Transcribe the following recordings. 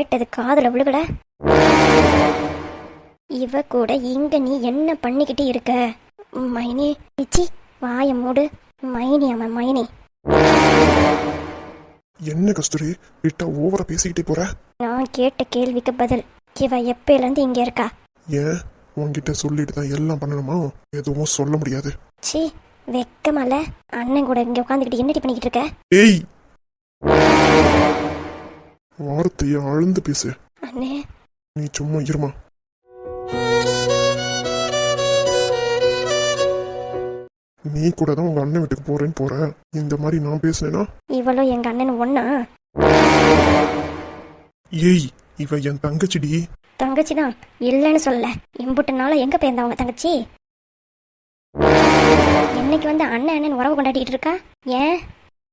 கேட்டது காதுல விழுகல. இவ கூட இங்க நீ என்ன பண்ணிக்கிட்டு இருக்க? மைனி பிச்சி வாய மூடு. மைனி அவன் மைனி. என்ன கஸ்தூரி விட்டா ஓவரா பேசிக்கிட்டே போற? நான் கேட்ட கேள்விக்கு பதில் இவ எப்பயில இருந்து இங்க இருக்கா? ஏன்? உன்கிட்ட சொல்லிட்டு தான் எல்லாம் பண்ணணுமா? எதுவும் சொல்ல முடியாது. சி வெக்கமல்ல அண்ணன் கூட இங்க உட்காந்துக்கிட்டு என்னடி பண்ணிக்கிட்டு இருக்க? ஏய்! வார்த்தையை அழுந்து பேசு. அண்ணே. நீ சும்மா இருமா. நீ கூட தான் உங்க அண்ணன் வீட்டுக்கு போறேன்னு போற. இந்த மாதிரி நான் பேசினேன்னா இவளும் எங்க அண்ணன் ஒன்னா ஏய் இவ என் தங்கச்சிடி. தங்கச்சி தான் இல்லைன்னு சொல்லல. இம்புட்டு நாளா எங்க போயிருந்தா தங்கச்சி? என்னைக்கு வந்து அண்ணன் அண்ணன் உறவு கொண்டாடிட்டு இருக்கா? ஏன்?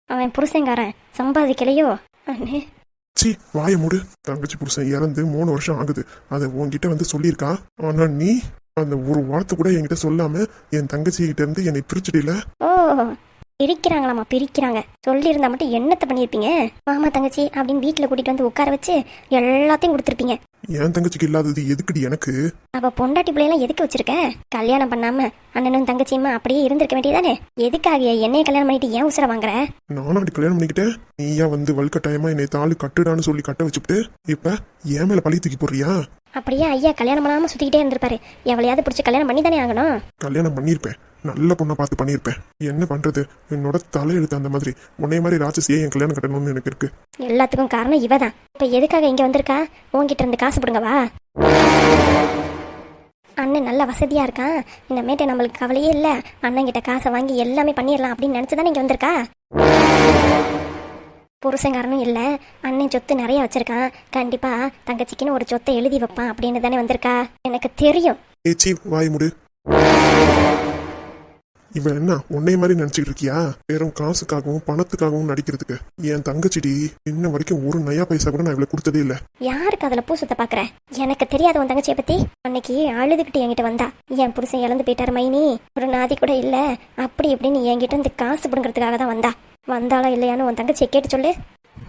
அவன் புருஷங்காரன் சம்பாதிக்கலையோ? அண்ணே. சி வாய மூடு. தங்கச்சி புருஷன் இறந்து மூணு வருஷம் ஆகுது. அதை உன்கிட்ட வந்து சொல்லியிருக்கா? ஆனால் நீ அந்த ஒரு வார்த்தை கூட என்கிட்ட சொல்லாம என் தங்கச்சி கிட்ட இருந்து என்னை பிரிச்சுடல ஓ பிரிக்கிறாங்களாமா பிரிக்கிறாங்க. சொல்லியிருந்தா மட்டும் என்னத்தை பண்ணியிருப்பீங்க? மாமா தங்கச்சி அப்படின்னு வீட்டில் கூட்டிட்டு வந்து உட்கார வச்சு எல்லாத்தையும் கொடுத்துருப்பீங்க. என் தங்கச்சிக்கு இல்லாதது எதுக்குடி எனக்கு? அப்ப பொண்டாட்டி பிள்ளையெல்லாம் எதுக்கு வச்சிருக்க? கல்யாணம் பண்ணாம அண்ணனும் தங்கச்சியுமா அப்படியே இருந்திருக்க வேண்டியதானே எதுக்காக என்னைய கல்யாணம் பண்ணிட்டு ஏன் உசுர வாங்குற? நானும் அப்படி கல்யாணம் பண்ணிக்கிட்டேன். நீயா வந்து வல்கட்டாயமா என்னை தாலு கட்டுடான்னு சொல்லி கட்ட வச்சுட்டு இப்ப என் மேல பழி தூக்கி போடுறியா? அப்படியே ஐயா கல்யாணம் பண்ணாம சுத்திக்கிட்டே இருந்திருப்பாரு. எவளையாவது பிடிச்சி கல்யாணம் பண்ணி தானே ஆகணும்? கல்யாணம் பண்ணியிருப்பேன். நல்ல பொண்ணை பார்த்து பண்ணியிருப்பேன். என்ன பண்றது? என்னோட தலையெழுத்து அந்த மாதிரி. உன்னைய மாதிரி ராட்சசியே என் கல்யாணம் கட்டணும்னு எனக்கு இருக்கு. எல்லாத்துக்கும் காரணம் இவ தான் இப்ப எதுக்காக இங்க வந்திருக்கா? உன்கிட்ட இருந்து காசு பிடுங்கவா அண்ணன் நல்ல வசதியா இருக்கான். இனிமேட்டு நம்மளுக்கு கவலையே இல்ல. அண்ணன் கிட்ட காசை வாங்கி எல்லாமே பண்ணிடலாம் அப்படின்னு நினைச்சுதானே இங்க வந்திருக்கா? புருஷங்காரனும் இல்ல. அண்ணன் சொத்து நிறைய வச்சிருக்கான். கண்டிப்பா தங்கச்சிக்குன்னு ஒரு சொத்தை எழுதி வைப்பான் அப்படின்னு தானே வந்திருக்கா? எனக்கு தெரியும். வாய் முடு. இவன் என்ன உன்னை மாதிரி நினச்சிக்கிட்டு இருக்கியா? வெறும் காசுக்காகவும் பணத்துக்காகவும் நடிக்கிறதுக்கு. என் தங்கச்சிடி இன்ன வரைக்கும் ஒரு நயா பைசா கூட நான் இவளை கொடுத்ததே இல்ல. யாருக்கு அதுல பூ சுத்த பாக்குற? எனக்கு தெரியாது உன் தங்கச்சியை பத்தி? அன்னைக்கு அழுதுகிட்டு என்கிட்ட வந்தா? என் புருஷன் இழந்து போயிட்டாரு மைனி. ஒரு நாதி கூட இல்ல. அப்படி இப்படின்னு என்கிட்ட இருந்து காசு பிடுங்கிறதுக்காக தான் வந்தா. வந்தாளா இல்லையான்னு உன் தங்கச்சியை கேட்டு சொல்லு.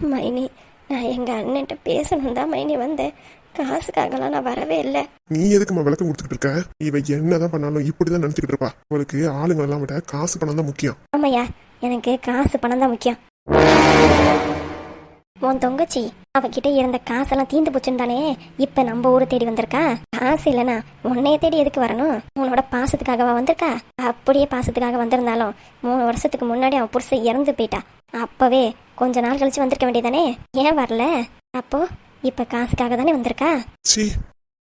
மைனி நான் எங்க அண்ணன்ட்ட பேசணும் தான் மைனி வந்தேன். காசுக்காகலாம் நான் வரவே இல்லை. நீ எதுக்குமா விளக்கம் கொடுத்துட்டு இருக்க? இவ என்னதான் பண்ணாலும் இப்படிதான் நினைச்சுக்கிட்டு இருப்பா. அவளுக்கு ஆளுங்க எல்லாம் விட காசு பணம் தான் முக்கியம். ஆமாய்யா எனக்கு காசு பணம் தான் முக்கியம். உன் தொங்கச்சி அவகிட்ட இருந்த காசெல்லாம் தீந்து போச்சுன்னு இப்ப நம்ம ஊரை தேடி வந்திருக்கா? காசு இல்லைனா உன்னைய தேடி எதுக்கு வரணும்? உன்னோட பாசத்துக்காகவா வந்திருக்கா? அப்படியே பாசத்துக்காக வந்திருந்தாலும் மூணு வருஷத்துக்கு முன்னாடி அவன் புருஷன் இறந்து போயிட்டா. அப்பவே கொஞ்ச நாள் கழிச்சு வந்திருக்க வேண்டியதானே? ஏன் வரல? அப்போ இப்ப காசுக்காக தானே வந்திருக்கா? சீ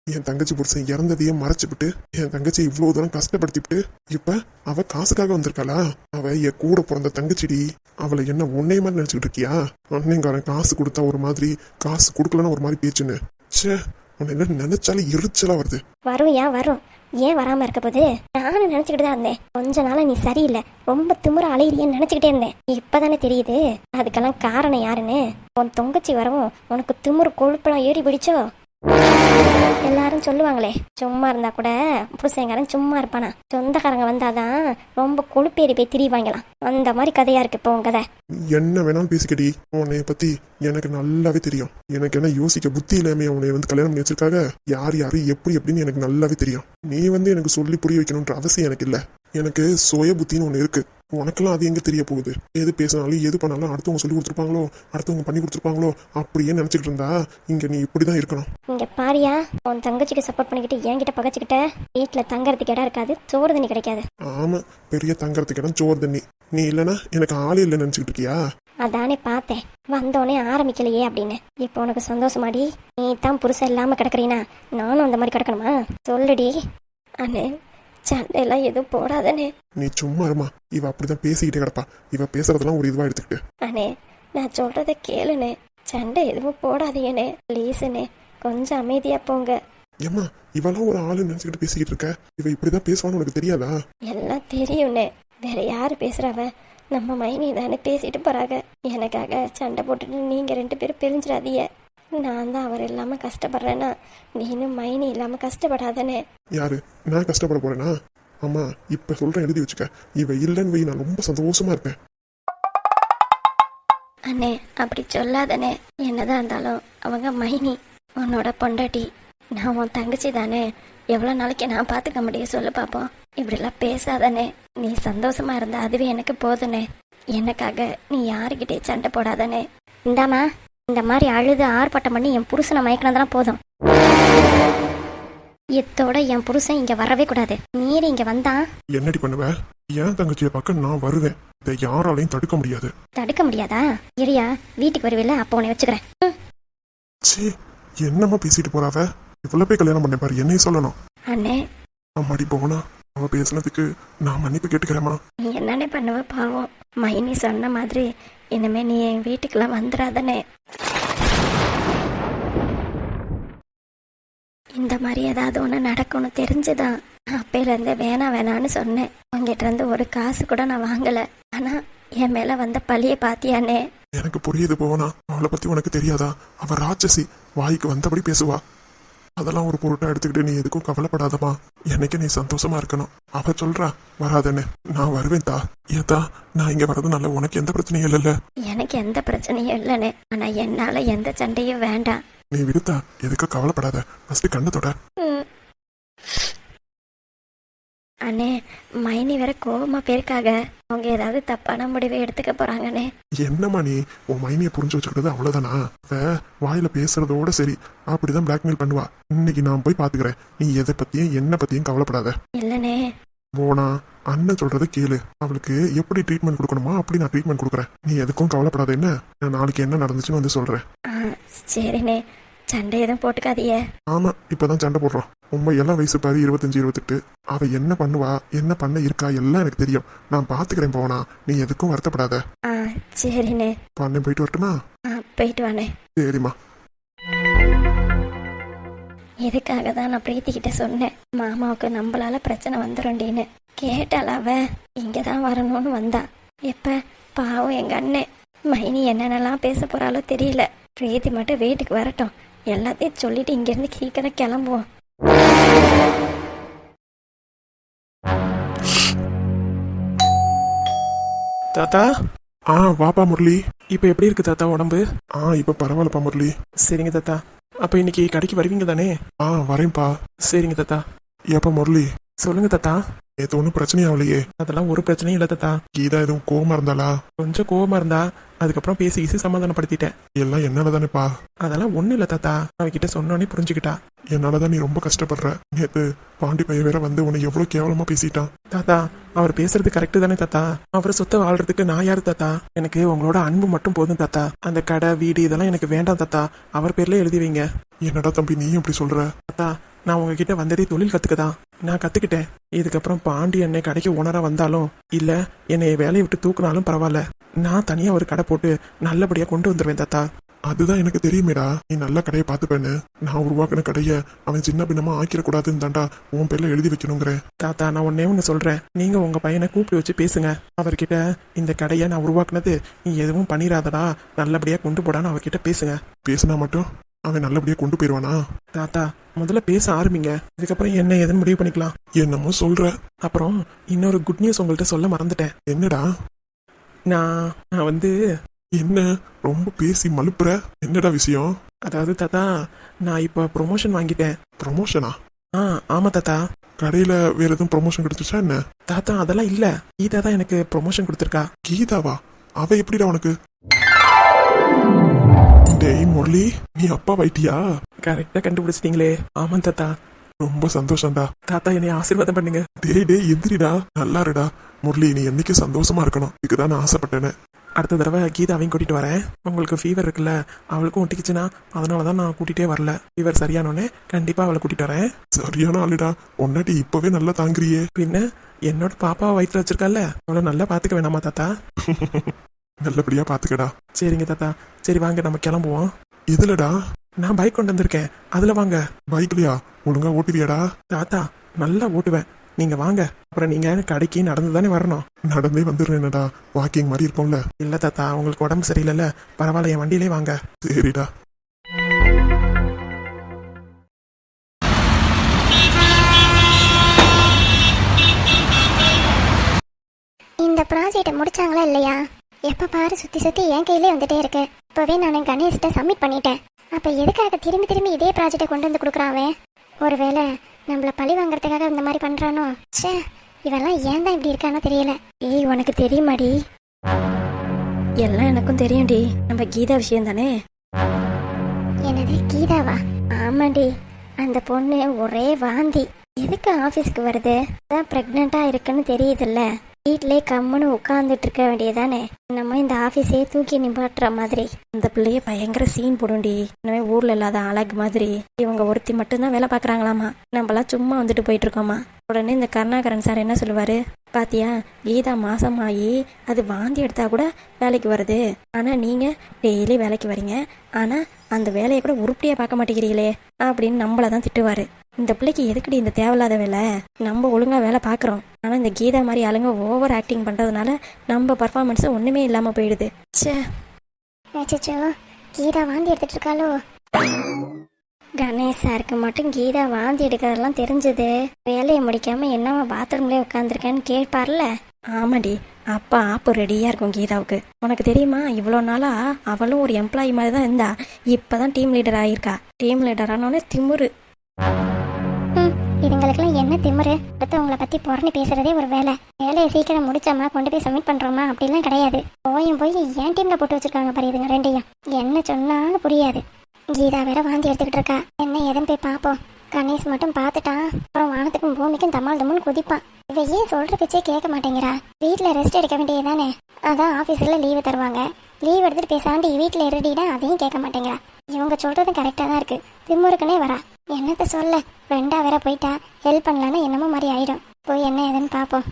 என் தங்கச்சி புருஷன் இறந்ததையே மறைச்சுவிட்டு என் தங்கச்சி இவ்வளவு தூரம் கஷ்டப்படுத்திவிட்டு இப்ப அவ காசுக்காக வந்திருக்காளா? அவ என் கூட பிறந்த தங்கச்சிடி அவளை என்ன உன்னை மாதிரி நினைச்சுக்கிட்டு இருக்கியா? அண்ணங்காரன் காசு கொடுத்தா ஒரு மாதிரி காசு கொடுக்கலன்னா ஒரு மாதிரி பேச்சுன்னு. ச்சே உன்னை என்ன நினைச்சாலே எரிச்சலா வருது. வரும் ஏன் வரும். ஏன் வராம இருக்க போது நானும் நினைச்சுக்கிட்டு தான் இருந்தேன். கொஞ்ச நாளா நீ சரியில்லை. ரொம்ப திமுற அலையிறியன்னு நினைச்சுக்கிட்டே இருந்தேன். இப்பதானே தெரியுது? அதுக்கெல்லாம் காரணம் யாருன்னு? உன் தொங்கச்சி வரவும் உனக்கு திமிரு கொழுப்பெல்லாம் ஏறி பிடிச்சோ? எல்லாரும் சொல்லுவாங்களே சும்மா இருந்தா கூட புருஷங்காரன் சும்மா இருப்பானா? சொந்தக்காரங்க வந்தாதான் ரொம்ப கொழுப்பேறி போய் திரிவாங்களாம். அந்த மாதிரி கதையா இருக்கு இப்போ உன் கதை. என்ன வேணாலும் பேசிக்கடி. உன்னைய பத்தி எனக்கு நல்லாவே தெரியும். எனக்கு என்ன யோசிக்க புத்தி இல்லாமே உன்னை வந்து கல்யாணம் பண்ணி வச்சிருக்காங்க? யார் யாரு எப்படி எப்படின்னு எனக்கு நல்லாவே தெரியும். நீ வந்து எனக்கு சொல்லி புரிய வைக்கணுன்ற அவசியம் எனக்கு இல்லை. எனக்கு சுய புத்தின்னு ஒன்று இருக்கு. உனக்கெல்லாம் அது எங்க தெரிய போகுது? எது பேசினாலும் எது பண்ணாலும் அடுத்தவங்க சொல்லி கொடுத்துருப்பாங்களோ? அடுத்தவங்க பண்ணி கொடுத்துருப்பாங்களோ? அப்படியே நினைச்சிட்டு இருந்தா இங்க நீ இப்படிதான் இருக்கணும். இங்க பாரியா உன் தங்கச்சிக்கு சப்போர்ட் பண்ணிக்கிட்டு என்கிட்ட பகச்சுக்கிட்ட வீட்டுல தங்கறதுக்கு இடம் இருக்காது சோறு தண்ணி கிடைக்காது. ஆமா பெரிய தங்கறதுக்கு இடம் சோறு தண்ணி. நீ இல்லைன்னா எனக்கு ஆளே இல்லைன்னு நினைச்சுக்கிட்டு இருக்கியா? அதானே பார்த்தேன். வந்தோடனே ஆரம்பிக்கலையே அப்படின்னு. இப்போ உனக்கு சந்தோஷமாடி நீ தான் புருஷன் இல்லாம கிடக்குறீனா? நானும் அந்த மாதிரி கிடக்கணுமா? சொல்லுடி. அண்ணே சண்டையெல்லாம் எதுவும் போடாதனே நீ சும்மா இருமா. இவ அப்படிதான் பேசிக்கிட்டே கிடப்பா. இவ பேசுறதெல்லாம் ஒரு இதுவா எடுத்துக்கிட்டு. அண்ணே நான் சொல்றத கேளுண்ணே. சண்டை எதுவும் போடாதீங்கண்ணே. ப்ளீஸுண்ணே கொஞ்சம் அமைதியா போங்க. ஏம்மா இவெல்லாம் ஒரு ஆளு நினைச்சுக்கிட்டு பேசிக்கிட்டு இருக்க. இவ இப்படிதான் பேசுவான்னு உனக்கு தெரியாதா? எல்லாம் தெரியும்ண்ணே. வேற யாரு பேசுறவ? நம்ம மைனி தானே பேசிட்டு போறாங்க எனக்காக சண்டை போட்டுட்டு நீங்க ரெண்டு பேரும் பிரிஞ்சிடாதீங்க. நான் தான் அவர் இல்லாம கஷ்டப்படுறேன்னா நீனும் மைனி இல்லாம கஷ்டப்படாதனே. யாரு? நான் கஷ்டப்பட போறேனா? அம்மா இப்ப சொல்றேன் எழுதி வச்சுக்க. இவ இல்லைன்னு வை நான் ரொம்ப சந்தோஷமா இருப்பேன் அண்ணே அப்படி சொல்லாதண்ணே என்னதான் இருந்தாலும் அவங்க மைனி உன்னோட பொண்டாட்டி. நான் உன் தங்கச்சி தானே. எவ்வளோ நாளைக்கு நான் பார்த்துக்க முடியும் சொல்லு பார்ப்போம் இப்படிலாம் பேசாதண்ணே நீ சந்தோஷமா இருந்தா அதுவே எனக்கு போதுண்ணே எனக்காக நீ யாருக்கிட்டே சண்டை போடாதண்ணே இந்தாம்மா. இந்த மாதிரி அழுது ஆர்ப்பாட்டம் பண்ணி என் புருஷனை மயக்கினதெல்லாம் போதும். இத்தோட என் புருஷன் இங்க வரவே கூடாது. மீறி இங்க வந்தான் என்னடி பண்ணுவ? என் தங்கச்சியை பார்க்க நான் வருவேன். இதை யாராலையும் தடுக்க முடியாது. தடுக்க முடியாதா? இரியா வீட்டுக்கு வருவில்ல அப்போ உன்னை வச்சுக்கிறேன். சீ என்னம்மா பேசிட்டு போறாவ? இவ்வளவு போய் கல்யாணம் பண்ண பாரு என்னையும் சொல்லணும். அண்ணே. அம்மாடி போனா அவ பேசுனதுக்கு நான் மன்னிப்பு கேட்டுக்கிறேம்மா. நீ என்னண்ணே பண்ணுவ பாவம். மைனி சொன்ன மாதிரி இனிமே நீ என் வீட்டுக்கெல்லாம் வந்துடாதனே இந்த மாதிரி ஏதாவது ஒன்று நடக்கும்னு தெரிஞ்சுதான் அப்பையிலேருந்து வேணாம் வேணான்னு சொன்னேன். உங்ககிட்ட இருந்து ஒரு காசு கூட நான் வாங்கலை. ஆனால் என் மேலே வந்த பழியை பாத்தியானே எனக்கு புரியுது போனா அவளை பத்தி உனக்கு தெரியாதா? அவ ராட்சசி. வாய்க்கு வந்தபடி பேசுவா. அதெல்லாம் ஒரு பொருட்டா எடுத்துக்கிட்டு நீ எதுக்கும் கவலைப்படாதம்மா. என்னைக்கு நீ சந்தோஷமா இருக்கணும்? அவ சொல்றா வராதன்னு. நான் வருவேன் தா. ஏதா நான் இங்க வரதுனால உனக்கு எந்த பிரச்சனையும் இல்லைல்ல. எனக்கு எந்த பிரச்சனையும் இல்லைண்ணே ஆனால் என்னால் எந்த சண்டையும் வேண்டாம். நீ விடுத்தா எதுக்கும் கவலைப்படாத. ஃபர்ஸ்ட் கண்ணு தொட. அண்ணே மைனி வேற கோவமா போயிருக்காக. அவங்க ஏதாவது தப்பான முடிவை எடுத்துக்க போறாங்கண்ணே. என்னம்மா நீ? உன் மைனியை புரிஞ்சு வச்சுக்கிறது அவ்வளவுதானா? அவ வாயில பேசுறதோட சரி. அப்படிதான் பிளாக்மெயில் பண்ணுவா. இன்னைக்கு நான் போய் பாத்துக்கிறேன். நீ எதை பத்தியும் என்ன பத்தியும் கவலைப்படாத. இல்லைண்ணே. போனா அண்ணன் சொல்றத கேளு. அவளுக்கு எப்படி ட்ரீட்மெண்ட் கொடுக்கணுமோ அப்படி நான் ட்ரீட்மெண்ட் கொடுக்குறேன். நீ எதுக்கும் கவலைப்படாத என்ன? நான் நாளைக்கு என்ன நடந்துச்சுன்னு வந்து சொல்றேன். சரிண்ணே. சண்டை எதுவும் போட்டுக்காதீங்க. ஆமா இப்பதான் சண்டை போடுறோம். உண்மை எல்லாம் வயசு பாரு இருபத்தஞ்சு இருபத்தெட்டு. அவ என்ன பண்ணுவா என்ன பண்ண இருக்கா எல்லாம் எனக்கு தெரியும். நான் பாத்துக்கிறேன் போனா நீ எதுக்கும் வருத்தப்படாத. சரிண்ணே. பண்ண போயிட்டு வரட்டுமா? போயிட்டு வாண்ணே. சரிம்மா. இதுக்காக தான் நான் பிரீத்தி கிட்ட சொன்னேன்? மாமாவுக்கு நம்மளால பிரச்சனை வந்துடும்டின்னு கேட்டால அவ இங்க தான் வரணும்னு வந்தா. எப்ப? பாவம் எங்க அண்ணன் மைனி என்னென்னலாம் பேச போறாளோ தெரியல. பிரீத்தி மட்டும் வீட்டுக்கு வரட்டும். எல்லாத்தையும் சொல்லிட்டு இங்கிருந்து சீக்கிரம் கிளம்புவோம். தாத்தா? ஆ வாப்பா முரளி. இப்போ எப்படி இருக்கு தாத்தா உடம்பு? ஆ இப்போ பரவாயில்லப்பா முரளி. சரிங்க தாத்தா. அப்போ இன்னைக்கு கடைக்கு வருவீங்க தானே ஆ வரேன்ப்பா. சரிங்க தாத்தா. ஏப்பா முரளி? சொல்லுங்க தாத்தா. நேத்து ஒன்றும் பிரச்சனையாவலையே. அதெல்லாம் ஒரு பிரச்சனையும் இல்லை தாத்தா. கீதா எதுவும் கோவமா இருந்தாளா? கொஞ்சம் கோவமா இருந்தா அதுக்கப்புறம் பேசி ஈசி சமாதானப்படுத்திட்டேன். எல்லாம் என்னால தானேப்பா அதெல்லாம் ஒன்றும் இல்லை தாத்தா. அவகிட்ட சொன்னோன்னே புரிஞ்சுக்கிட்டா. என்னாலதான் நீ ரொம்ப கஷ்டப்படுற. நேத்து பாண்டி பையன் வேற வந்து உன்னை எவ்வளவு கேவலமா பேசிட்டான். தாத்தா அவர் பேசுறது கரெக்டு தானே தாத்தா. அவர் சொத்தை வாழ்றதுக்கு நான் யாரு தாத்தா? எனக்கு உங்களோட அன்பு மட்டும் போதும் தாத்தா. அந்த கடை வீடு இதெல்லாம் எனக்கு வேண்டாம் தாத்தா. அவர் பேர்ல எழுதி வைங்க. என்னடா தம்பி நீயும் இப்படி சொல்ற? தாத்தா நான் உங்ககிட்ட வந்ததே தொழில் கத்துக்க தான் நான் கத்துக்கிட்டேன். இதுக்கப்புறம் பாண்டி என்னை கடைக்கு ஓனரா வந்தாலும் இல்ல என்னை வேலையை விட்டு தூக்குனாலும் பரவாயில்ல. நான் தனியா ஒரு கடை போட்டு நல்லபடியா கொண்டு வந்துருவேன் தாத்தா. அதுதான் எனக்கு தெரியுமேடா. நீ நல்ல கடையை பார்த்துப்பேன்னு. நான் உருவாக்குன கடையை அவன் சின்ன பின்னமா ஆக்கிடக்கூடாதுன்னு தாண்டா உன் பேர்ல எழுதி வைக்கணுங்கிற தாத்தா நான் ஒன்னே ஒன்று சொல்றேன். நீங்க உங்க பையனை கூப்பிட்டு வச்சு பேசுங்க. அவர்கிட்ட இந்த கடையை நான் உருவாக்குனது நீ எதுவும் பண்ணிடாதடா நல்லபடியா கொண்டு போடான்னு அவர்கிட்ட பேசுங்க. பேசினா மட்டும்? அவன் நல்லபடியா கொண்டு போயிடுவானா தாத்தா முதல்ல பேச ஆரம்பிங்க. இதுக்கப்புறம் என்ன ஏதுன்னு முடிவு பண்ணிக்கலாம். என்னமோ சொல்ற. அப்புறம் இன்னொரு குட் நியூஸ் உங்கள்கிட்ட சொல்ல மறந்துட்டேன். என்னடா? நான் நான் வந்து என்ன? ரொம்ப பேசி மலுப்புற என்னடா விஷயம்? அதாவது தாத்தா நான் இப்போ ப்ரொமோஷன் வாங்கிட்டேன். ப்ரமோஷனா ஆ ஆமா தாத்தா. கடையில வேற எதுவும் ப்ரமோஷன் கிடைச்சிச்சா என்ன? தாத்தா அதெல்லாம் இல்ல. கீதா தான் எனக்கு ப்ரொமோஷன் கொடுத்துருக்கா. கீதாவா? அவ எப்படிடா உனக்கு? டேய் முரளி நீ அப்பா வைட்டியா கரெக்டா கண்டுபிடிச்சிட்டீங்களே. ஆமா தாத்தா. ரொம்ப சந்தோஷம்டா. தாத்தா என்னை ஆசீர்வாதம் பண்ணுங்க. டேய் டேய் எந்திரிடா. நல்லா இருடா முரளி நீ என்னைக்கு சந்தோஷமா இருக்கணும்? இதுக்குதான் நான் ஆசைப்பட்டேனே. அடுத்த தடவை கீதாவையும் கூட்டிட்டு வரேன். உங்களுக்கு ஃபீவர் இருக்குல்ல அவளுக்கும் ஒட்டிக்கிச்சுன்னா அதனால தான் நான் கூட்டிகிட்டே வரல. ஃபீவர் சரியானோடனே கண்டிப்பா அவளை கூட்டிட்டு வரேன். சரியான ஆளுடா. பொன்னாட்டி இப்பவே நல்லா தாங்குறியே. பின்ன என்னோட பாப்பாவை வயிற்றுல வச்சிருக்கால அவளை நல்லா பாத்துக்க வேணாமா தாத்தா? நல்லபடியா பாத்துக்கடா. சரிங்க தாத்தா. சரி வாங்க நம்ம கிளம்புவோம். இதுலடா நான் பைக் கொண்டு வந்திருக்கேன். அதுல வாங்க. பைக்லயா? ஒழுங்கா ஓட்டுவியாடா? தாத்தா நல்லா ஓட்டுவேன். நீங்க வாங்க. அப்புறம் நீங்க கடைக்கு நடந்து தானே வரணும். நடந்தே வந்துடுறேனடா. வாக்கிங் மாதிரி இருக்கும்ல இல்ல தாத்தா உங்களுக்கு உடம்பு சரியில்லைல்ல. பரவாயில்ல என் வண்டியிலே வாங்க. சரிடா. இந்த ப்ராஜெக்டை முடிச்சாங்களா இல்லையா? எப்ப பாரு சுத்தி சுத்தி என் கையிலே வந்துட்டே இருக்கு. இப்பவே நான் கணேஷ்கிட்ட சப்மிட் பண்ணிட்டேன். அப்ப எதுக்காக திரும்பி திரும்பி இதே ப்ராஜெக்டை கொண்டு வந்து கொடுக்குறான் ஒருவேளை நம்மள பழி வாங்குறதுக்காக இந்த மாதிரி பண்றானோ? ச்சே இவெல்லாம் ஏன் தான் இப்படி இருக்கானோ தெரியல. ஏய் உனக்கு தெரியுமாடி? எல்லாம் எனக்கும் தெரியும்டி. நம்ம கீதா விஷயம் தானே? என்னது கீதாவா? ஆமாடி அந்த பொண்ணு ஒரே வாந்தி. எதுக்கு ஆஃபீஸ்க்கு வருது? அதான் ப்ரெக்னெண்ட்டாக இருக்குன்னு தெரியுதுல்ல. வீட்டிலே கம்முன்னு உட்காந்துட்டு இருக்க வேண்டியதானே நம்ம இந்த ஆஃபீஸே தூக்கி நிப்பாட்டுற மாதிரி. அந்த பிள்ளைய பயங்கர சீன் போடும்டி. இனிமே ஊர்ல இல்லாத அழகு மாதிரி. இவங்க ஒருத்தி மட்டும்தான் வேலை பார்க்குறாங்களாமா? நம்மளாம் சும்மா வந்துட்டு போயிட்டு இருக்கோமா உடனே இந்த கருணாகரன் சார் என்ன சொல்லுவாரு? பாத்தியா கீதா மாசமாகி அது வாந்தி எடுத்தா கூட வேலைக்கு வருது. ஆனா நீங்க டெய்லி வேலைக்கு வரீங்க. ஆனா அந்த வேலையை கூட உருப்படியா பார்க்க மாட்டேங்கிறீங்களே அப்படின்னு நம்மள தான் திட்டுவாரு. இந்த பிள்ளைக்கு எதுக்குடி இந்த தேவையில்லாத வேலை? நம்ம ஒழுங்கா வேலை பார்க்குறோம். ஆனா இந்த கீதா மாதிரி ஆளுங்க ஓவர் ஆக்டிங் பண்றதுனால நம்ம பர்ஃபார்மன்ஸ் ஒண்ணுமே இல்லாம போயிடுது. ச்சே. அச்சச்சோ கீதா வாந்தி எடுத்துட்டு இருக்காளோ? கணேஷ் சாருக்கு மட்டும் கீதா வாந்தி எடுக்கிறதெல்லாம் தெரிஞ்சது. வேலையை முடிக்காம என்னவா பாத்ரூம்லேயே உட்காந்துருக்கேன்னு கேட்பார்ல. ஆமாடி அப்பா ஆப்பு ரெடியா இருக்கும் கீதாவுக்கு. உனக்கு தெரியுமா இவ்வளோ நாளா அவளும் ஒரு எம்ப்ளாயி மாதிரி தான் இருந்தா இப்பதான் டீம் லீடர் ஆயிருக்கா. டீம் லீடர் ஆனோடனே திமுரு. இதுங்களுக்குலாம் என்ன திமிரு? அடுத்தவங்கள பத்தி புறணி பேசுறதே ஒரு வேலை. வேலையை சீக்கிரம் முடிச்சோமா கொண்டு போய் சப்மிட் பண்றோமா? அப்படிலாம் கிடையாது. போயும் போய் என் டீம்ல போட்டு வச்சிருக்காங்க பாரு இதுங்க ரெண்டையும். என்ன சொன்னாலும் புரியாது. கீதா வேற வாந்தி எடுத்துக்கிட்டு இருக்கா. என்ன எதுன்னு போய் பார்ப்போம். கணேஷ் மட்டும் பார்த்துட்டான் அப்புறம் வானத்துக்கும் பூமிக்கும் தமால் தம்முன்னு குதிப்பான் இவ ஏன் சொல்ற பிச்சே கேட்க மாட்டேங்கிறா. வீட்ல ரெஸ்ட் எடுக்க வேண்டியதுதானே. அதான் ஆபீஸ்ல லீவு தருவாங்க. லீவ் எடுத்துட்டு பேசாண்டு வீட்டில் இருடினா அதையும் கேட்க மாட்டேங்கிறா. இவங்க சொல்றதும் கரெக்டாக தான் இருக்கு. திமுருக்குனே வரா. என்னத்த சொல்ல? ஃப்ரெண்டா வேற போயிட்டா. ஹெல்ப் பண்ணலான்னு என்னமோ மாதிரி ஆயிடும். போய் என்ன ஏதுன்னு பார்ப்போம்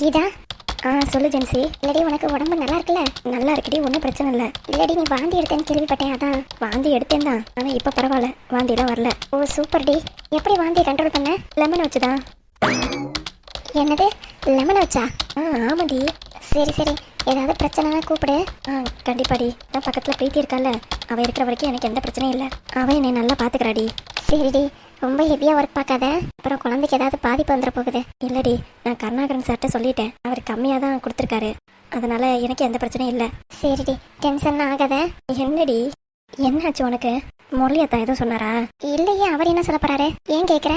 கீதா? ஆ சொல்லு ஜென்சி. இல்லடி உனக்கு உடம்பு நல்லா இருக்குல்ல? நல்லா இருக்குடி ஒன்றும் பிரச்சனை இல்லை. இல்லடி நீ வாந்தி எடுத்தேன்னு கேள்விப்பட்டேன் அதான். வாந்தி எடுத்தேன் தான். ஆனால் இப்போ பரவாயில்ல வாந்திலாம் வரல. ஓ சூப்பர் டி எப்படி வாந்தியை கண்ட்ரோல் பண்ண? லெமன் வச்சுதான். என்னது? லெமன் வச்சா? ஆ ஆமாடி. சரி சரி. ஏதாவது பிரச்சனைனா கூப்பிடு. ஆ கண்டிப்பாடி. நான் பக்கத்தில் பிரீத்தி இருக்கால அவள் இருக்கிற வரைக்கும் எனக்கு எந்த பிரச்சனையும் இல்லை. அவள் என்னை நல்லா பார்த்துக்கிறாடி சரிடி. ரொம்ப ஹெவியாக ஒர்க் பார்க்காத. அப்புறம் குழந்தைக்கு ஏதாவது பாதிப்பு வந்துட போகுது. இல்லடி நான் கருணாகரன் சார்ட்ட சொல்லிட்டேன். அவர் கம்மியாக தான் கொடுத்துருக்காரு. அதனால எனக்கு எந்த பிரச்சனையும் இல்லை. சரிடி டென்ஷன் ஆகாத. என்னடி? என்னாச்சு உனக்கு? முரளியத்தா எதுவும் சொன்னாரா? இல்லையே அவர் என்ன சொல்ல போறாரு? ஏன் கேட்குற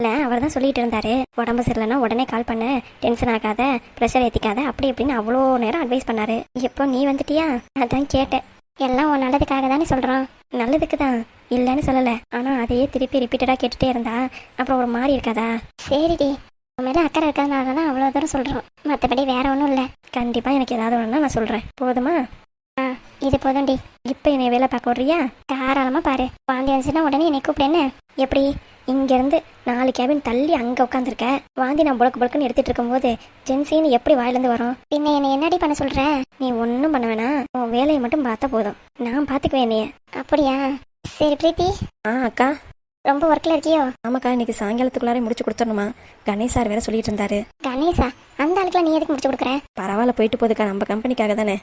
இல்லை அவர் தான் சொல்லிட்டு இருந்தாரு. உடம்பு சரியில்லைன்னா உடனே கால் பண்ண. டென்ஷன் ஆகாத ப்ரெஷர் ஏற்றிக்காத அப்படி இப்படின்னு அவ்வளோ நேரம் அட்வைஸ் பண்ணாரு. எப்போ நீ வந்துட்டியா? அதான் கேட்டேன். எல்லாம் உன் நல்லதுக்காக தானே சொல்கிறோம் நல்லதுக்கு தான் இல்லைன்னு சொல்லலை. ஆனால் அதையே திருப்பி ரிப்பீட்டடாக கேட்டுட்டே இருந்தா அப்புறம் ஒரு மாதிரி இருக்காதா? சரிடி. உன் மேலே அக்கறை இருக்கிறதுனால தான் அவ்வளோ தூரம் சொல்கிறோம் மற்றபடி வேற ஒன்றும் இல்லை. கண்டிப்பாக எனக்கு ஏதாவது ஒன்றுனா நான் சொல்கிறேன் போதுமா? இது போதும்டி. இப்போ என்னை வேலை பார்க்க விட்றியா? தாராளமாக பாரு. வாந்தி வந்துச்சுன்னா உடனே என்னை கூப்பிடு என்ன? எப்படி? இங்கேருந்து நாலு கேபின் தள்ளி அங்கே உட்காந்துருக்க வாந்தி நான் புழக்கு புழக்குன்னு எடுத்துட்டு இருக்கும்போது ஜென்சின்னு எப்படி வாயிலேருந்து வரும்? பின்ன என்னை என்னடி பண்ண சொல்கிற நீ ஒன்றும் பண்ண வேணாம். உன் வேலையை மட்டும் பார்த்தா போதும். நான் பார்த்துக்குவேன் என்னைய. அப்படியா? சரி பிரீத்தி. ஆ அக்கா. ரொம்ப ஒர்க்கில் இருக்கியோ? ஆமாக்கா இன்னைக்கு சாயங்காலத்துக்குள்ளாரே முடிச்சு கொடுத்துடணுமா. கணேஷ் சார் வேற சொல்லிட்டு இருந்தாரு. கணேசா அந்த ஆளுக்குலாம் நீ எதுக்கு முடிச்சு கொடுக்குற? பரவாயில்ல போயிட்டு போகுதுக்கா நம்ம கம்பெனிக்காக தானே.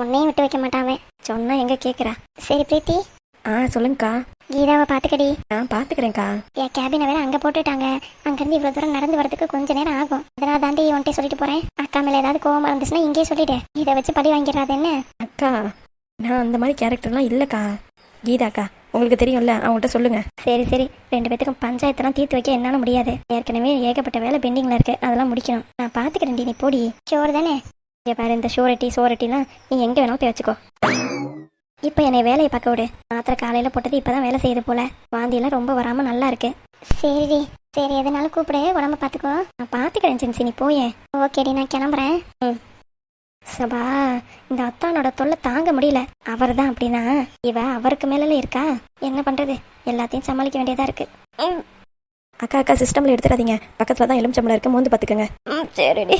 உன்னையும் விட்டு வைக்க மாட்டாவே சொன்னா எங்க கேட்குறா சரி பிரீத்தி. ஆ சொல்லுங்கக்கா. கீதாவை பார்த்துக்கடி நான் பார்த்துக்கிறேன்க்கா என் கேபினை வேற அங்கே போட்டுட்டாங்க. அங்கேருந்து இவ்வளோ தூரம் நடந்து வரதுக்கு கொஞ்ச நேரம் ஆகும். அதனால தாண்டி உன்கிட்ட சொல்லிட்டு போகிறேன் அக்கா மேலே ஏதாவது கோவமா இருந்துச்சுன்னா இங்கேயே சொல்லிடு. இதை வச்சு படி வாங்கிடுறாது என்ன அக்கா நான் அந்த மாதிரி கேரக்டர்லாம் இல்லைக்கா. கீதாக்கா உங்களுக்கு தெரியும்ல அவங்கள்ட்ட சொல்லுங்க. சரி சரி. ரெண்டு பேத்துக்கும் பஞ்சாயத்தெல்லாம் தீர்த்து வைக்க என்னால முடியாது. ஏற்கனவே ஏகப்பட்ட வேலை பெண்டிங்ல இருக்கு. அதெல்லாம் முடிக்கணும். நான் பாத்துக்கிறேன் நீ போடி. சோறு தானே? இங்க பாரு இந்த ஷோரட்டி சோரட்டிலாம் நீ எங்க வேணாலும் போய் வச்சுக்கோ. இப்போ என்னை வேலையை பார்க்க விடு. மாத்திரை காலையில போட்டது இப்பதான் வேலை செய்யுது போல. வாந்தியெல்லாம் ரொம்ப வராம நல்லா இருக்கு. சரிடி சரி எதனாலும் கூப்பிடு. உடம்ப பார்த்துக்கோ நான் பாத்துக்கிறேன் சின்சி நீ போயே. ஓகேடி நான் கிளம்புறேன். சபா இந்த அத்தானோட தொல்லை தாங்க முடியல. அவர் தான் அப்படின்னா இவ அவருக்கு மேலே இருக்கா? என்ன பண்றது? எல்லாத்தையும் சமாளிக்க வேண்டியதா இருக்கு. அக்கா அக்கா சிஸ்டம்ல எடுத்துடாதீங்க. பக்கத்துல தான் எலுமிச்சம்பளம் இருக்கு. மோந்து பாத்துக்கங்க. சரிடி.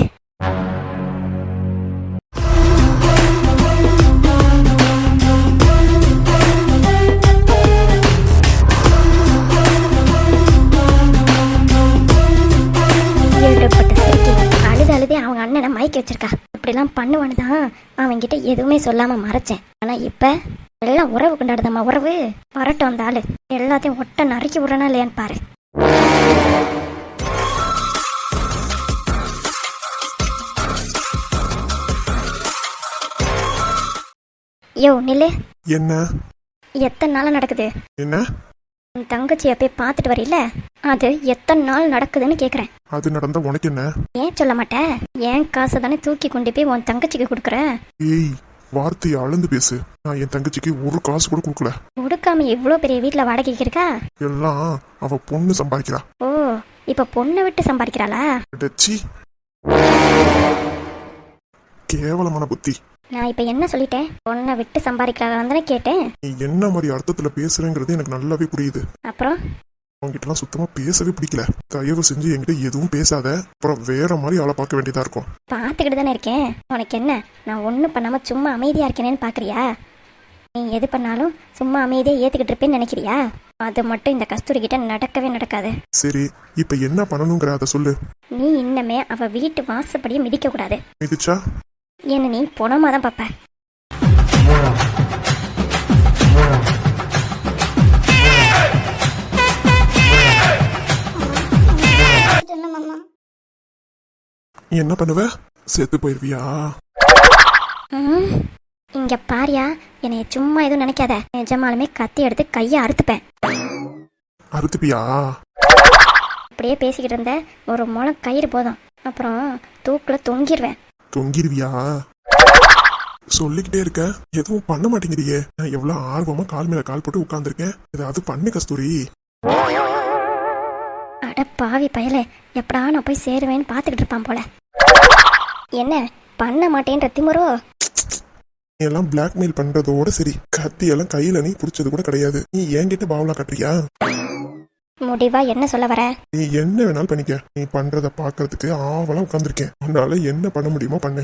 அழுதே அவங்க அண்ணனை மயக்கி வச்சிருக்கா. இப்படிலாம் பண்ணுவான்னு தான் அவன்கிட்ட எதுவுமே சொல்லாம மறைச்சேன். ஆனா இப்ப எல்லாம் உறவு கொண்டாடுதம்மா உறவு. வரட்டும் அந்த ஆளு. எல்லாத்தையும் ஒட்ட நறுக்கி விடுறனா இல்லையான்னு பாரு. யோ நில்லு. என்ன? எத்தனை நாள் நடக்குது? என்ன? உன் தங்கச்சியை போய் பார்த்துட்டு வரீல அது எத்தனை நாள் நடக்குதுன்னு கேட்குறேன் அது நடந்தா உனக்கு என்ன? ஏன் சொல்ல மாட்டேன் ஏன் காசை தானே தூக்கி கொண்டு போய் உன் தங்கச்சிக்கு கொடுக்குற? ஏய் வார்த்தையை அளந்து பேசு. நான் என் தங்கச்சிக்கு ஒரு காசு கூட கொடுக்கல. கொடுக்காம இவ்வளோ பெரிய வீட்டில் வாடகைக்கு இருக்கா? எல்லாம் அவ பொண்ணு சம்பாதிக்கிறா. ஓ இப்போ பொண்ணை விட்டு சம்பாதிக்கிறாளா? டச்சி கேவலமான புத்தி. நான் இப்போ என்ன சொல்லிட்டேன்? பொண்ணை விட்டு சம்பாதிக்கிறாளான்னு தானே கேட்டேன். நீ என்ன மாதிரி அர்த்தத்துல பேசுறேங்கிறது எனக்கு நல்லாவே புரியுது. அப்புறம்? உங்ககிட்டலாம் சுத்தமா பேசவே பிடிக்கல. தயவு செஞ்சு என்கிட்ட எதுவும் பேசாத. அப்புறம் வேற மாதிரி ஆளை பார்க்க வேண்டியதா இருக்கும். பார்த்துக்கிட்டு தானே இருக்கேன். உனக்கு என்ன? நான் ஒன்றும் பண்ணாமல் சும்மா அமைதியாக இருக்கேனேன்னு பார்க்குறியா நீ எது பண்ணாலும் சும்மா அமைதியாக ஏற்றுக்கிட்டு இருப்பேன்னு நினைக்கிறியா? அது மட்டும் இந்த கஸ்தூரி கிட்ட நடக்கவே நடக்காது. சரி இப்ப என்ன பண்ணணுங்கிற அதை சொல்லு. நீ இன்னமே அவ வீட்டு வாசப்படியே மிதிக்க கூடாது மிதிச்சா? என்ன நீ புணமா தான் பார்ப்ப சொன்ன மாமா நீ என்ன பண்ணுவ? செத்து போயிருவியா? இங்க பாரியா என்னைய சும்மா எதுவும் நினைக்காத. நிஜமாலுமே கத்தி எடுத்து கையை அறுத்துப்பேன். அறுத்துப்பியா? அப்படியே பேசிக்கிட்டு இருந்த ஒரு முளம் கயிறு போதும். அப்புறம் தூக்குல தொங்கிடுவேன் தொங்கிருவியா சொல்லிக்கிட்டே இருக்க. எதுவும் பண்ண மாட்டேங்கிறியே. நான் எவ்வளவு ஆர்வமா கால் மேல கால் போட்டு உட்கார்ந்திருக்கேன். ஏதாவது பண்ணு கஸ்தூரி. அட பாவி பயலே. எப்படா நான் போய் சேருவேன்னு பார்த்துக்கிட்டு இருப்பான் போல. என்ன? பண்ண மாட்டேன்ற திமுறோ? எல்லாம் பிளாக்மெயில் பண்றதோட சரி. கத்தி எல்லாம் கையில நீ புடிச்சது கூட கிடையாது. நீ என்கிட்ட பாவலா காட்டுறியா? முடிவா என்ன சொல்ல வர? நீ என்ன வேணாலும் பண்ணிக்க. நீ பண்றத பாக்குறதுக்கு ஆவலா உட்கார்ந்திருக்கேன். உன்னால என்ன பண்ண முடியுமோ பண்ணு.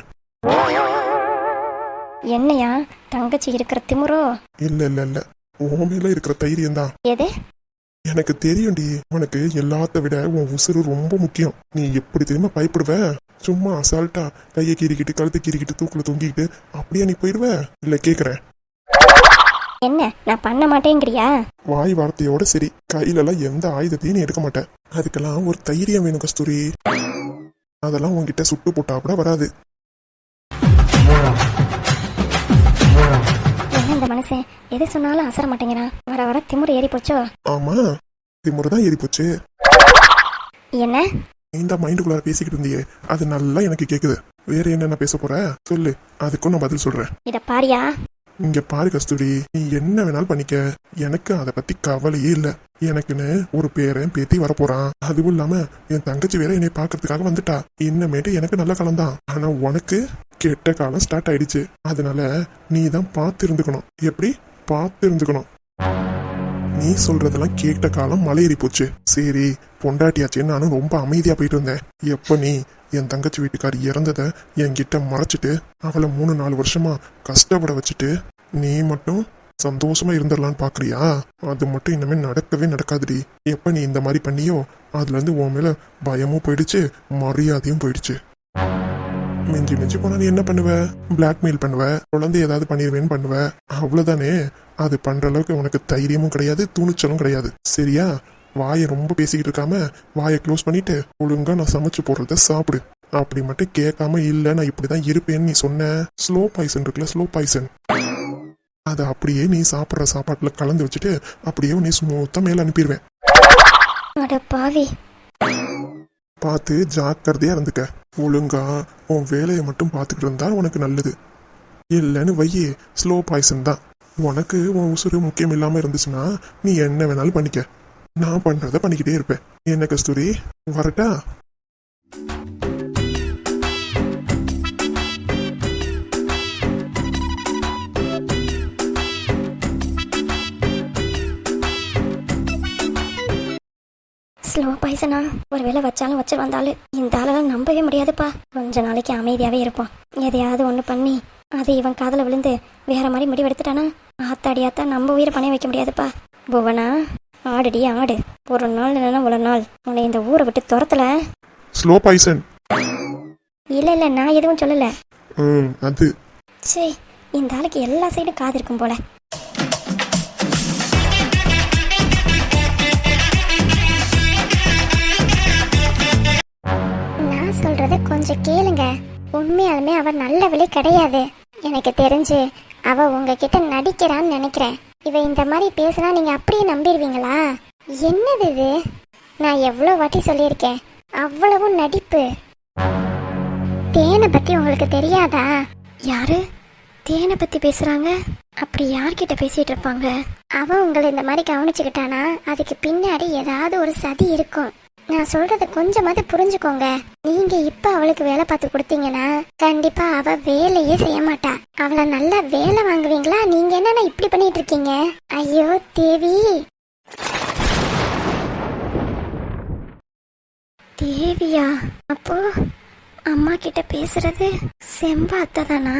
என்னையா? தங்கச்சி இருக்கிற திமுறோ? இல்ல இல்ல இல்ல. மேல இருக்கிற தைரியம் தான். எது? எனக்கு தெரியும்டி. உனக்கு எல்லாத்த விட உன் உசுறு ரொம்ப முக்கியம். நீ எப்படி தெரியுமா பயப்படுவ? சும்மா அசால்ட்டா கையை கீறிக்கிட்டு கழுத்தை கீறிக்கிட்டு தூக்குல தொங்கிக்கிட்டு அப்படியே நீ போயிடுவ? இல்ல கேக்குறேன். என்ன நான் பண்ண மாட்டேங்கிறியா? வாய் வார்த்தையோட சரி. கையில எல்லாம் எந்த ஆயுதத்தையும் நீ எடுக்க மாட்ட. அதுக்கெல்லாம் ஒரு தைரியம் வேணும் கஸ்தூரி. அதெல்லாம் உன்கிட்ட சுட்டு போட்டா கூட வராது. இந்த மனுஷன் எது சொன்னாலும் அசர மாட்டேங்கிறான் வர வர திமுரு ஏறி போச்சோ? ஆமா திமுறை தான் ஏறி போச்சு. என்ன? இந்த மைண்டுக்குள்ளார பேசிக்கிட்டு இருந்தியே. அது நல்லா எனக்கு கேக்குது. வேற என்னென்ன பேச போற? சொல்லு. அதுக்கும் நான் பதில் சொல்றேன். இத பாரியா? இங்க பாரு கஸ்தூரி நீ என்ன வேணாலும் பண்ணிக்க. எனக்கு அதை பத்தி கவலையே இல்ல. எனக்குன்னு ஒரு பேரன் பேத்தி வரப்போறான். அதுவும் இல்லாம என் தங்கச்சி வேற என்னை பாக்குறதுக்காக வந்துட்டா. இன்னமேட்டு எனக்கு நல்ல காலம் தான் ஆனா உனக்கு கெட்ட காலம் ஸ்டார்ட் ஆயிடுச்சு. அதனால நீ தான் பார்த்து இருந்துக்கணும் எப்படி? பார்த்து இருந்துக்கணும் நீ சொல்றதெல்லாம் கேட்ட காலம் மலையேறி போச்சு. சரி பொண்டாட்டியாச்சேன்னு நானும் ரொம்ப அமைதியா போயிட்டு இருந்தேன். எப்ப நீ என் தங்கச்சி வீட்டுக்கார் இறந்ததை என்கிட்ட மறைச்சிட்டு அவளை மூணு நாலு வருஷமா கஷ்டப்பட வச்சுட்டு நீ மட்டும் சந்தோஷமா இருந்துடலான்னு பாக்குறியா? அது மட்டும் இனிமே நடக்கவே நடக்காதுடி. எப்ப நீ இந்த மாதிரி பண்ணியோ அதுல இருந்து உன் மேல பயமும் போயிடுச்சு மரியாதையும் போயிடுச்சு. மிஞ்சி மிஞ்சி போனா நீ என்ன பண்ணுவ? பிளாக்மெயில் பண்ணுவ? குழந்தை ஏதாவது பண்ணிடுவேன்னு பண்ணுவ? அவ்வளவுதானே? அது பண்ற அளவுக்கு உனக்கு தைரியமும் கிடையாது துணிச்சலும் கிடையாது. சரியா? வாயை ரொம்ப பேசிக்கிட்டு இருக்காம வாயை க்ளோஸ் பண்ணிட்டு ஒழுங்கா நான் சமைச்சு போடுறத சாப்பிடு. அப்படி மட்டும் கேட்காம இல்ல நான் இப்படிதான் இருப்பேன்னு நீ சொன்ன. ஸ்லோ பாய்சன் இருக்குல்ல ஸ்லோ பாய்சன் அதை அப்படியே நீ சாப்பிட்ற சாப்பாட்டுல கலந்து வச்சுட்டு அப்படியே நீ ஸ்மூத்தா மேல அனுப்பிடுவேன். பார்த்து ஜாக்கிரதையா இருந்துக்க. ஒழுங்கா உன் வேலையை மட்டும் பார்த்துக்கிட்டு இருந்தா உனக்கு நல்லது. இல்லைன்னு வையே ஸ்லோ பாய்சன் தான். உனக்கு உன் உசுறு முக்கியம் இல்லாம இருந்துச்சுன்னா நீ என்ன வேணாலும் பண்ணிக்க. நான் பண்றத பண்ணிக்கிட்டே இருப்பேன். என்ன கஸ்தூரி வரட்டா? ஸ்லோ பாய்சனா ஒருவேளை வச்சாலும் வச்சு வந்தாலும் இந்த ஆளெல்லாம் நம்பவே முடியாதுப்பா. கொஞ்ச நாளைக்கு அமைதியாகவே இருப்போம் எதையாவது ஒன்று பண்ணி அது இவன் காதில் விழுந்து வேற மாதிரி முடிவெடுத்துட்டானா? ஆத்தாடி ஆத்தா நம்ம உயிரை பண்ணி வைக்க முடியாதுப்பா. புவனா? ஆடுடி ஆடு. ஒரு நாள் இல்லைன்னா ஒரு நாள். உன்னை இந்த ஊரை விட்டு துரத்துல? ஸ்லோ பாய்சன் இல்லை இல்லை நான் எதுவும் சொல்லலை. ம் அது. சே இந்த ஆளுக்கு எல்லா சைடும் காது இருக்கும் போல. நான் சொல்றத கொஞ்சம் கேளுங்க. உண்மையாலுமே அவ நல்ல விலை கிடையாது. எனக்கு தெரிஞ்சு அவ உங்ககிட்ட நடிக்கிறான்னு நினைக்கிறேன். இவ இந்த மாதிரி பேசுனா நீங்க அப்படியே நம்பிடுவீங்களா? என்னது இது? நான் எவ்வளோ வாட்டி சொல்லியிருக்கேன். அவ்வளவும் நடிப்பு. தேனை பத்தி உங்களுக்கு தெரியாதா? யாரு? தேனை பத்தி பேசுறாங்க? அப்படி யார்கிட்ட பேசிட்டு இருப்பாங்க? அவன் உங்களை இந்த மாதிரி கவனிச்சுக்கிட்டானா? அதுக்கு பின்னாடி ஏதாவது ஒரு சதி இருக்கும். நான் சொல்றத கொஞ்சமாவது புரிஞ்சுக்கோங்க. நீங்க இப்ப அவளுக்கு வேலை பார்த்து கொடுத்தீங்கன்னா கண்டிப்பா அவ வேலையே செய்ய மாட்டா. அவளை நல்லா வேலை வாங்குவீங்களா? நீங்க என்னன்னா இப்படி பண்ணிட்டு இருக்கீங்க? ஐயோ தேவி. தேவியா அப்போ அம்மா கிட்ட பேசுறது செம்பா அத்தை தானா